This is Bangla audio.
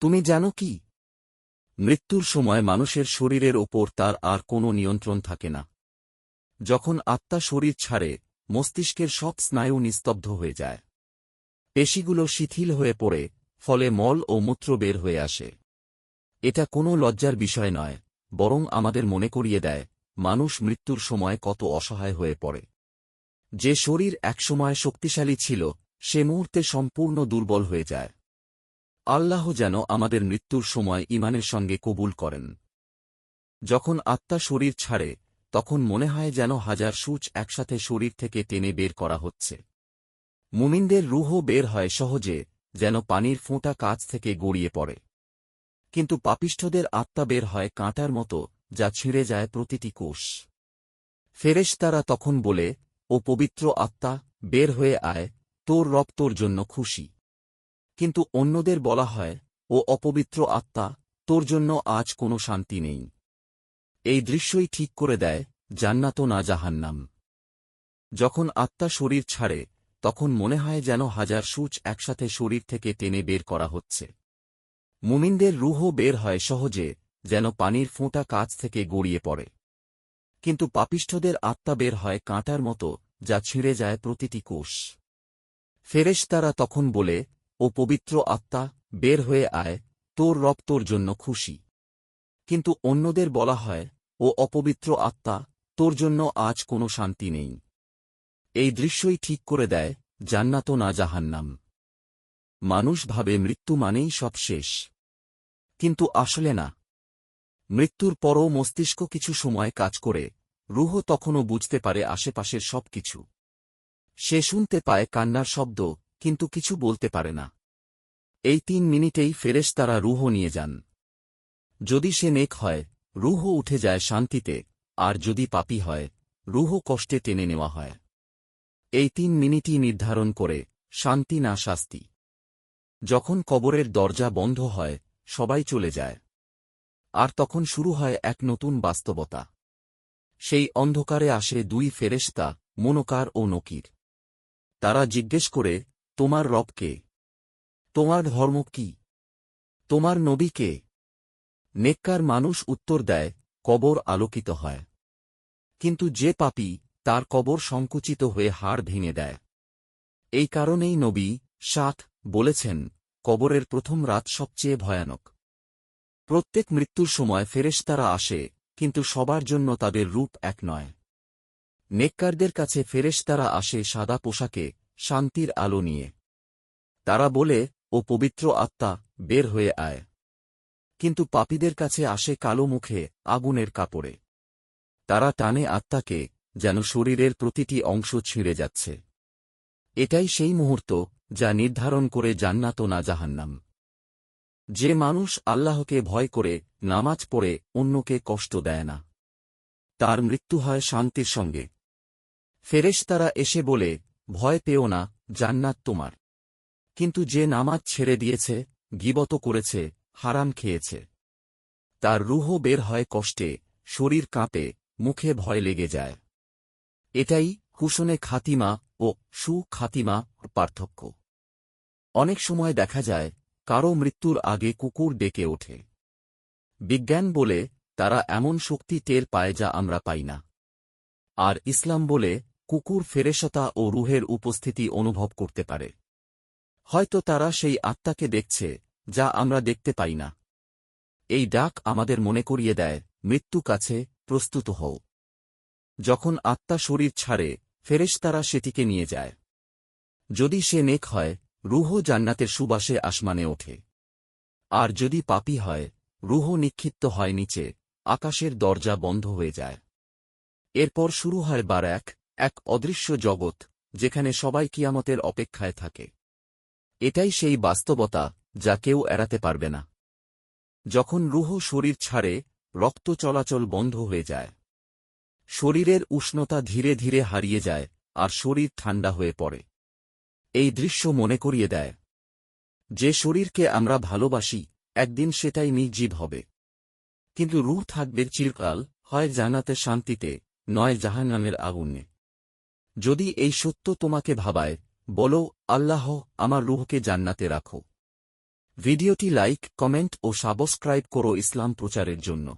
তুমি জানো কি? মৃত্যুর সময় মানুষের শরীরের ওপর তার আর কোনো নিয়ন্ত্রণ থাকে না। যখন আত্মা শরীর ছাড়ে, মস্তিষ্কের সব স্নায়ু নিস্তব্ধ হয়ে যায়। পেশিগুলো শিথিল হয়ে পড়ে, ফলে মল ও মূত্র বের হয়ে আসে। এটা কোনো লজ্জার বিষয় নয়, বরং আমাদের মনে করিয়ে দেয়, মানুষ মৃত্যুর সময় কত অসহায় হয়ে পড়ে। যে শরীর একসময় শক্তিশালী ছিল, সে মুহূর্তে সম্পূর্ণ দুর্বল হয়ে যায়। আল্লাহ যেন আমাদের মৃত্যুর সময় ইমানের সঙ্গে কবুল করেন। যখন আত্মা শরীর ছাড়ে, তখন মনে হয় যেন হাজার সূচ একসাথে শরীর থেকে টেনে বের করা হচ্ছে। মুমিনদের রুহও বের হয় সহজে, যেন পানির ফোঁটা কাছ থেকে গড়িয়ে পড়ে। কিন্তু পাপিষ্ঠদের আত্মা বের হয় কাঁটার মতো, যা ছিঁড়ে যায় প্রতিটি কোষ। ফেরেশতারা তখন বলে, ও পবিত্র আত্মা, বের হয়ে আয়, তোর রব তোর জন্য খুশি। কিন্তু অন্যদের বলা হয়, ও অপবিত্র আত্মা, তোর জন্য আজ কোনো শান্তি নেই। এই দৃশ্যই ঠিক করে দেয় জান্নাত না জাহান্নাম। যখন আত্মা শরীর ছাড়ে, তখন মনে হয় যেন হাজার সূচ একসাথে শরীর থেকে টেনে বের করা হচ্ছে। মুমিনদের রুহও বের হয় সহজে, যেন পানির ফোঁটা কাছ থেকে গড়িয়ে পড়ে। কিন্তু পাপিষ্ঠদের আত্মা বের হয় কাঁটার মতো, যা ছিঁড়ে যায় প্রতিটি কোষ। ফেরেশতারা তখন বলে ও পবিত্র আত্মা বের হয়ে আয়, তোর রব তোর জন্য খুশি। কিন্তু অন্যদের বলা হয়, ও অপবিত্র আত্মা, তোর জন্য আজ কোনো শান্তি নেই। এই দৃশ্যই ঠিক করে দেয় জান্নাত না জাহান্নাম। মানুষ ভাবে মৃত্যু মানেই সব শেষ। কিন্তু আসলে না। মৃত্যুর পরও মস্তিষ্ক কিছু সময় কাজ করে, রুহ তখনও বুঝতে পারে আশেপাশের সব কিছু সে শুনতে পায় কান্নার শব্দ কিন্তু কিছু বলতে পারে না। এই তিন মিনিটেই ফেরেশ তারা রুহ নিয়ে যান। যদি সে নেক হয়, রুহ উঠে যায় শান্তিতে, আর যদি পাপি হয়, রুহ কষ্টে টেনে নেওয়া হয়। এই তিন মিনিটই নির্ধারণ করে শান্তি না শাস্তি। যখন কবরের দরজা বন্ধ হয়, সবাই চলে যায়। আর তখন শুরু হয় এক নতুন বাস্তবতা। সেই অন্ধকারে আসে দুই ফেরেশতা, মনোকার ও নকির। তারা জিজ্ঞেস করে তোমার রবকে তোমার ধর্ম কি? তোমার নবীকে নেককার মানুষ উত্তর দেয়, কবর আলোকিত হয়। কিন্তু যে পাপী তার কবর সংকুচিত হয়ে হাড় ভেঙে দেয়। এই কারণেই নবী শাখ বলেছেন, কবরের প্রথম রাত সবচেয়ে ভয়ানক। প্রত্যেক মৃত্যুর সময় ফেরেশতারা আসে, কিন্তু সবার জন্য তাদের রূপ এক নয়। নেককারদের কাছে ফেরেশতারা আসে সাদা পোশাকে শান্তির আলো নিয়ে। তারা বলে, ও পবিত্র আত্মা, বের হয়ে আয়। কিন্তু পাপীদের কাছে আসে কালো মুখে আগুনের কাপড়ে। তারা টানে আত্মাকে, যেন শরীরের প্রতিটি অংশ ছিঁড়ে যাচ্ছে। এটাই সেই মুহূর্ত, যা নির্ধারণ করে জান্নাত না জাহান্নাম। যে মানুষ আল্লাহকে ভয় করে, নামাজ পড়ে, অন্যকে কষ্ট দেয় না। তার মৃত্যু হয় শান্তির সঙ্গে। ফেরেশ তারা এসে বলে ভয় পেও না, জান্নাত তোমার। কিন্তু যে নামাজ ছেড়ে দিয়েছে, গিবত করেছে, হারাম খেয়েছে। তার রুহ বের হয় কষ্টে, শরীর কাঁপে, মুখে ভয় লেগে যায়। এটাই কুশনে খাতিমা ও সু খাতিমা পার্থক্য। অনেক সময় দেখা যায়, কারও মৃত্যুর আগে কুকুর ডেকে ওঠে। বিজ্ঞান বলে, তারা এমন শক্তি টের পায় যা আমরা পাই না। আর ইসলাম বলে কুকুর ফেরেশতা ও রুহের উপস্থিতি অনুভব করতে পারে। হয়তো তারা সেই আত্মাকে দেখছে, যা আমরা দেখতে পাই না। এই ডাক আমাদের মনে করিয়ে দেয়, মৃত্যু কাছে প্রস্তুত হও। যখন আত্মা শরীর ছাড়ে, ফেরেশতারা সেটিকে নিয়ে যায়। যদি সে নেক হয় রুহ জান্নাতের সুবাসে আসমানে ওঠে। আর যদি পাপি হয় রুহ নিক্ষিপ্ত হয় নিচে, আকাশের দরজা বন্ধ হয়ে যায়। এরপর শুরু হয় বার এক এক অদৃশ্য জগৎ, যেখানে সবাই কিয়ামতের অপেক্ষায় থাকে। এটাই সেই বাস্তবতা যা কেউ এড়াতে পারবে না। যখন রুহ শরীর ছাড়ে, রক্ত চলাচল বন্ধ হয়ে যায়। শরীরের উষ্ণতা ধীরে ধীরে হারিয়ে যায় আর শরীর ঠান্ডা হয়ে পড়ে। এই দৃশ্য মনে করিয়ে দেয়, যে শরীরকে আমরা ভালোবাসি, একদিন সেটাই নির্জীব হবে। কিন্তু রুহ থাকবে চিরকাল, হয় জানাতে শান্তিতে, নয় জাহান্নামের আগুনে। যদি এই সত্য তোমাকে ভাবায়, বলো, আল্লাহ আমার রুহকে জান্নাতে রাখো। ভিডিওটি লাইক, কমেন্ট ও সাবস্ক্রাইব করো ইসলাম প্রচারের জন্য।